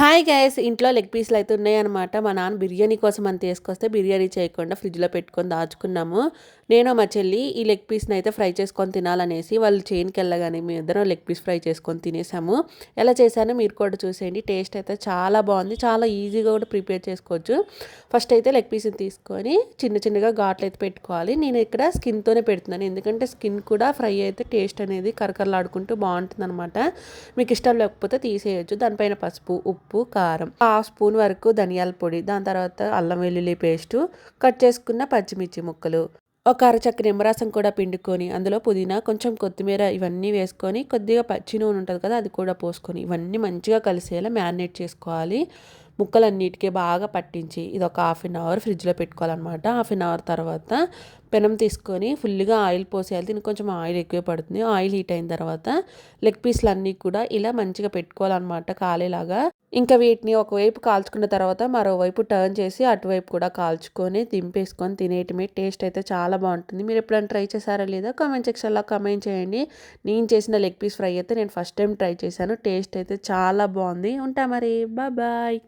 Hi gas ఇంట్లో leg పీస్లు అయితే ఉన్నాయన్నమాట. మా నాన్న బిర్యానీ కోసం అని తీసుకొస్తే బిర్యానీ చేయకుండా ఫ్రిడ్జ్లో పెట్టుకొని దాచుకున్నాము. నేను మా చెల్లి ఈ లెగ్ పీస్ని అయితే ఫ్రై చేసుకొని తినాలనేసి వాళ్ళు చైన్కి వెళ్ళగానే మీ ఇద్దరం లెగ్ పీస్ ఫ్రై చేసుకొని తినేసాము. ఎలా చేశానో మీరు కూడా చూసేయండి. టేస్ట్ అయితే చాలా బాగుంది. చాలా ఈజీగా కూడా ప్రిపేర్ చేసుకోవచ్చు. ఫస్ట్ అయితే లెగ్ పీస్ని తీసుకొని చిన్న చిన్నగా ఘాట్లు అయితే పెట్టుకోవాలి. నేను ఇక్కడ స్కిన్తోనే పెడుతున్నాను. ఎందుకంటే స్కిన్ కూడా ఫ్రై అయితే టేస్ట్ అనేది కరకరలాడుకుంటూ బాగుంటుంది అనమాట మీకు ఇష్టం లేకపోతే తీసేయచ్చు. దానిపైన పసుపు ఉప్పు ఉప్పు కారం. హాఫ్ స్పూన్ వరకు ధనియాల పొడి దాని తర్వాత అల్లం వెల్లుల్లి పేస్టు కట్ చేసుకున్న పచ్చిమిర్చి ముక్కలు. ఒక అరచక్క నిమ్మరసం కూడా పిండుకొని అందులో పుదీనా కొంచెం కొత్తిమీర ఇవన్నీ వేసుకొని కొద్దిగా పచ్చి నూనె ఉంటుంది కదా అది కూడా పోసుకొని ఇవన్నీ మంచిగా కలిసేలా మ్యారినేట్ చేసుకోవాలి. ముక్కలన్నిటికీ బాగా పట్టించి ఇది ఒక హాఫ్ అన్ అవర్ ఫ్రిడ్జ్లో పెట్టుకోవాలన్నమాట. హాఫ్ అన్ అవర్ తర్వాత పెనం తీసుకొని ఫుల్గా ఆయిల్ పోసేయాలి. దీనికి కొంచెం ఆయిల్ ఎక్కువ పడుతుంది. ఆయిల్ హీట్ అయిన తర్వాత లెగ్ పీస్లు అన్నీ కూడా ఇలా మంచిగా పెట్టుకోవాలన్నమాట కాలేలాగా. ఇంకా వీటిని ఒకవైపు కాల్చుకున్న తర్వాత మరోవైపు టర్న్ చేసి అటువైపు కూడా కాల్చుకొని దింపేసుకొని తినేయటమే టేస్ట్ అయితే చాలా బాగుంటుంది. మీరు ఎప్పుడైనా ట్రై చేశారా లేదా? కామెంట్ సెక్షన్లో కామెంట్ చేయండి. నేను చేసిన లెగ్ పీస్ ఫ్రై అయితే నేను ఫస్ట్ టైం ట్రై చేశాను. టేస్ట్ అయితే చాలా బాగుంది. ఉంటా మరి. బాయ్